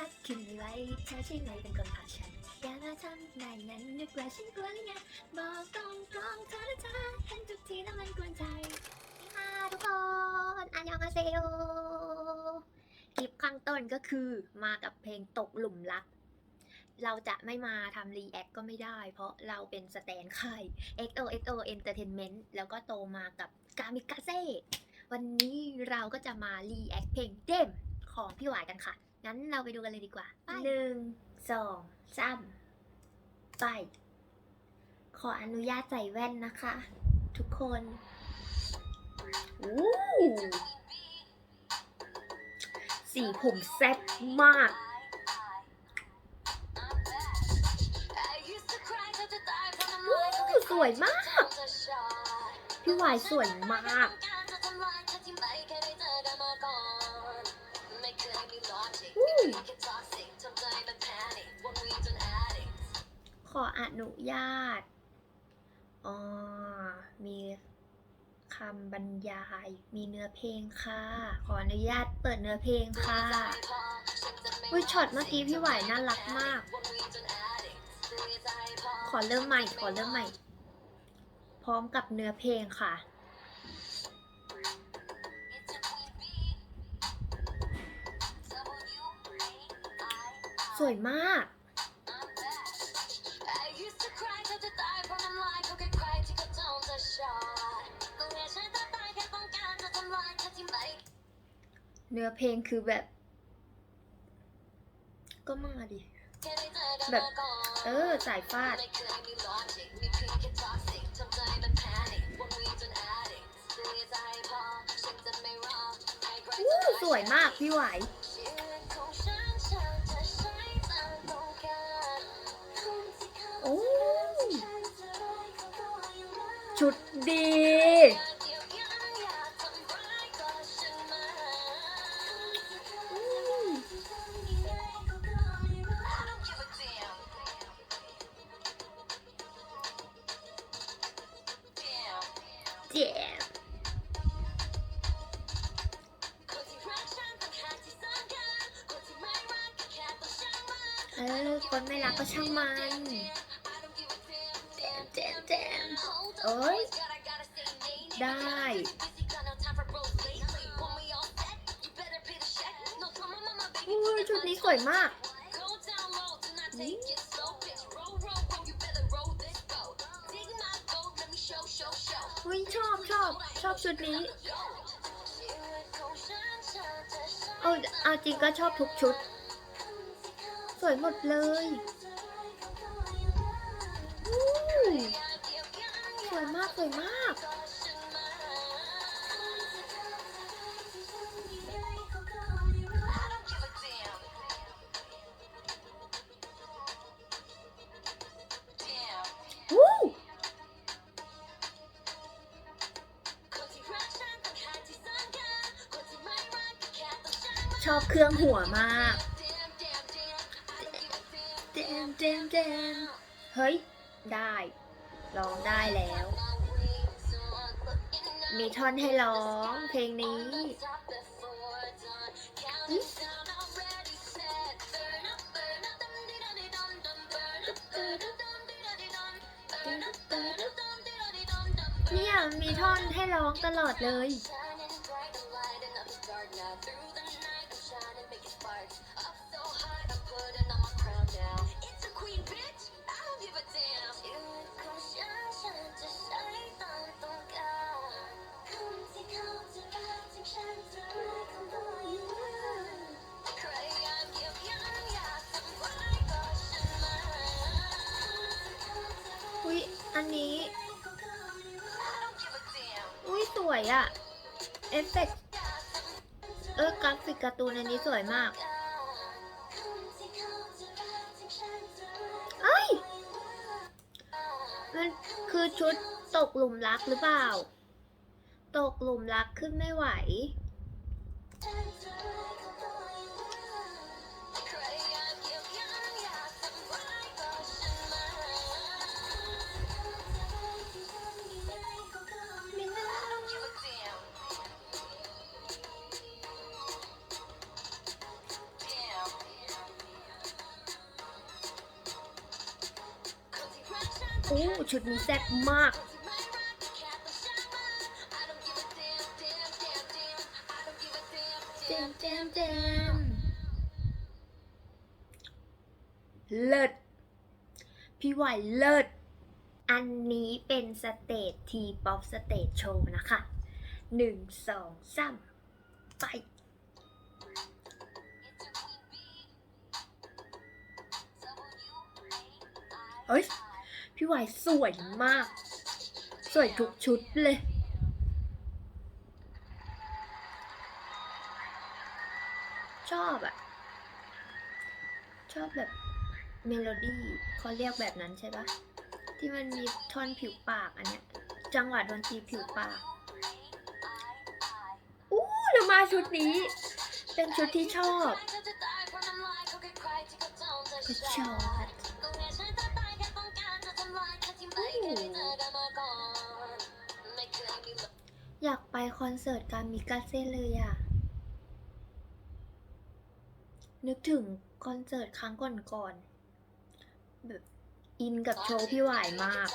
รักขึ้นไม่ไหวเธอใช่ไหมเป็นคนผลักฉัน อย่ามาทำได้นั้นนึกว่าฉันกลัวหรือไงบอกตรงตรงเธอและเธอเห็นทุกทีแล้วมันกวนใจค่ะทุกคนอันยองอาเซโยคลิปข้างต้นก็คือมากับเพลงตกหลุมรัก เราจะไม่มาทำรีแอคก็ไม่ได้ เพราะเราเป็นสแตนค่าย XOXO Entertainment แล้วก็โตมากับกามิกาเซ่วันนี้เราก็จะมารีแอคเพลงเดมของพี่หวายกันค่ะ งั้นเราไปดูกันเลยดีกว่าหนึ่งสองสามไป ขออนุญาตใส่แว่นนะคะ ทุกคนอู้สีผมแซ่บมากวู้สวยมาก พี่หวายสวยมาก ขออนุญาต อ๋อ มีคำบรรยาย มีเนื้อเพลงค่ะ ขออนุญาตเปิดเนื้อเพลงค่ะวิช็อตเมื่อกี้พี่ไหวน่ารักมาก ขอเริ่มใหม่ ขอเริ่มใหม่ พร้อมกับเนื้อเพลงค่ะ สวยมาก เนื้อเพลงคือแบบ ก็มาดิ แบบ เออ สายฟาดสวยมากพี่ไหว ชุดดี เจ็บเออคนไม่รักก็ช่างมัน เอ้ย ได้ อุ้ยชุดนี้สวยมากอุ้ยชอบชอบชอบชุดนี้ เอาเอาจริงก็ชอบทุกชุด สวยหมดเลยอู้ สวยมาก สวยมากวู้ชอบเครื่องหัวมากเจมเจมเจมเฮ้ย ได้ ร้องได้แล้ว มีท่อนให้ร้องเพลงนี้ เนี่ยมีท่อนให้ร้องตลอดเลย วยอะเอฟเฟกต์เออกราฟิกการ์ตูนอันนี้สวยมากเอ้ยมันคือชุดตกหลุมรักหรือเปล่า ตกหลุมรักขึ้นไม่ไหว ชุดนี้แซ่บมาก เลิศ พี่ไหวเลิศ อันนี้เป็นสเตจทีป๊อปสเตจโชว์นะคะ หนึ่งสองสามไปเฮ้ย พี่ไหวสวยมาก สวยทุกชุดเลย ชอบอะชอบแบบเมโลดี้เขาเรียกแบบนั้นใช่ปะที่มันมีท่อนผิวปากอันเนี้ย จังหวะดนตรีผิวปากอู้แล้วมาชุดนี้ เป็นชุดที่ชอบก็ชอบ อยากไปคอนเสิร์ตการมิกาเซ่เลยอะนึกถึงคอนเสิร์ตครั้งก่อนๆแบบอินกับโชว์พี่หวายมาก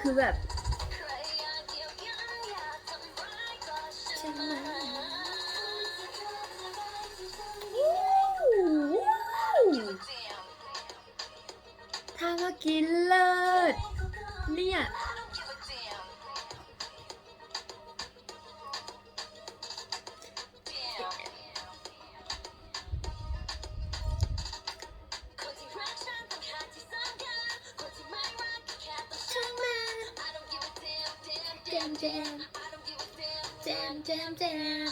คือแบบถ้าว่ากินเลิศเนี่ย แจมแจมแจม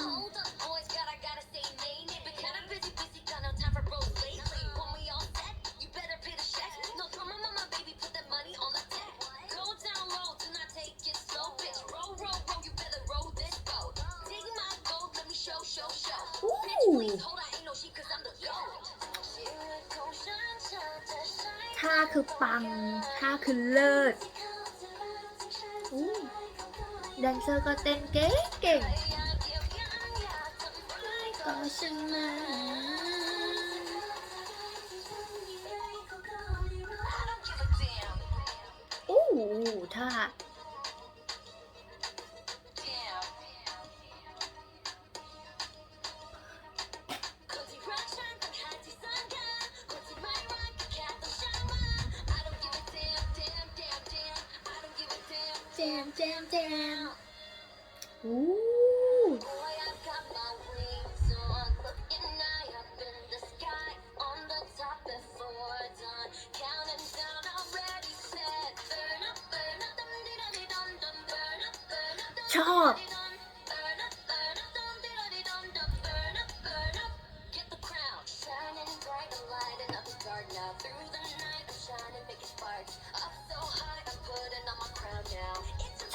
ท่าคือปังท่าคือเลิศอู้แดนเซอร์ก็เต้นเก่งเก่งก็ฉันมาอู้ท่า đàn sau có tên kế kìa. Có sinh mà Ooh, thật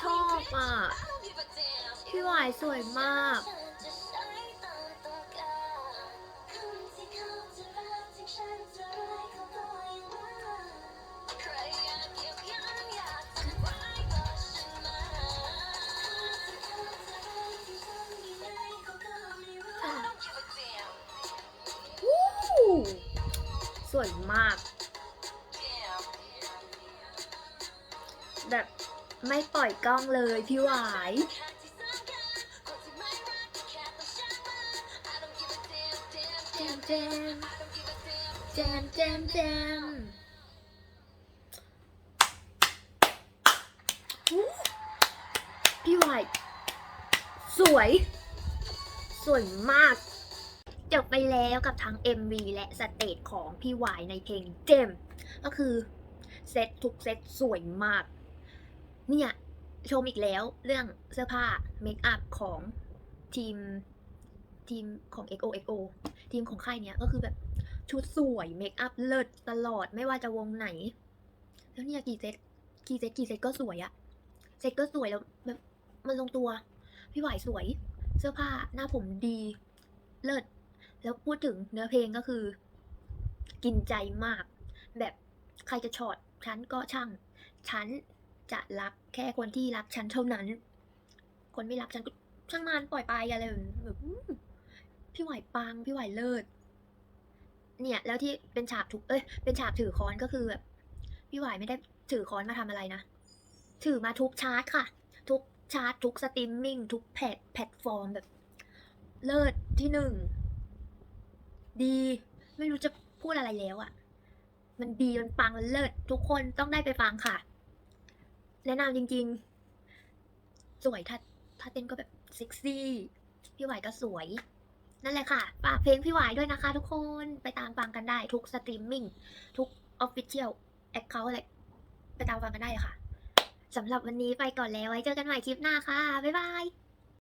ชอบอ่ะ พี่หวายสวยมาก มาก แบบไม่ปล่อยกล้องเลยพี่หวาย แจมแจมแจมแจมแจมพี่หวาย สวย สวยมาก จบไปแล้วกับทั้ง MV และสเตจของพี่วายในเพลงเจม ก็คือเซตทุกเซตสวยมาก เนี่ยชมอีกแล้วเรื่องเสื้อผ้าเมคอัพของทีมทีมของ XOXO ทีมของค่ายเนี้ยก็คือแบบชุดสวยเมคอัพเลิศตลอดไม่ว่าจะวงไหน แล้วเนี่ยกี่เซตกี่เซตกี่เซตก็สวยอะเซตก็สวยแล้วแบบมันลงตัว พี่หวายสวย เสื้อผ้าหน้าผมดี เลิศ แล้วพูดถึงเนื้อเพลงก็คือ กินใจมาก แบบใครจะช็อตฉันก็ช่าง ฉันจะรักแค่คนที่รักฉันเท่านั้น คนไม่รักฉันก็ช่างมันปล่อยไปอะไรแบบแบบพี่ไหวปังพี่ไหวเลิศเนี่ย แล้วที่เป็นฉากถูกเอ้ยเป็นฉากถือค้อนก็คือแบบพี่ไหวไม่ได้ถือค้อนมาทำอะไรนะ ถือมาทุกชาร์จค่ะ ทุกชาร์จทุกสตรีมมิ่งทุกแพลตแพลตฟอร์มแบบ เลิศที่หนึ่ง ดี ไม่รู้จะพูดอะไรแล้วอะ่ะ มันดีมันปังมันเลิศทุกคนต้องได้ไปฟังค่ะ แนะนำจริง ๆ สวยถ้าถ้าเต้นก็แบบเซ็กซี่พี่หวายก็สวย นั่นแหละค่ะฝากเพลงพี่หวายด้วยนะคะ ทุกคนไปตามฟังกันได้ ทุกสตรีมมิ่งทุกออฟฟิเชียลแอคเคาท์อะไรไปตามฟังกันได้ค่ะสำหรับวันนี้ไปก่อนแล้วไว้เจอกันใหม่คลิปหน้าค่ะ บ๊ายบาย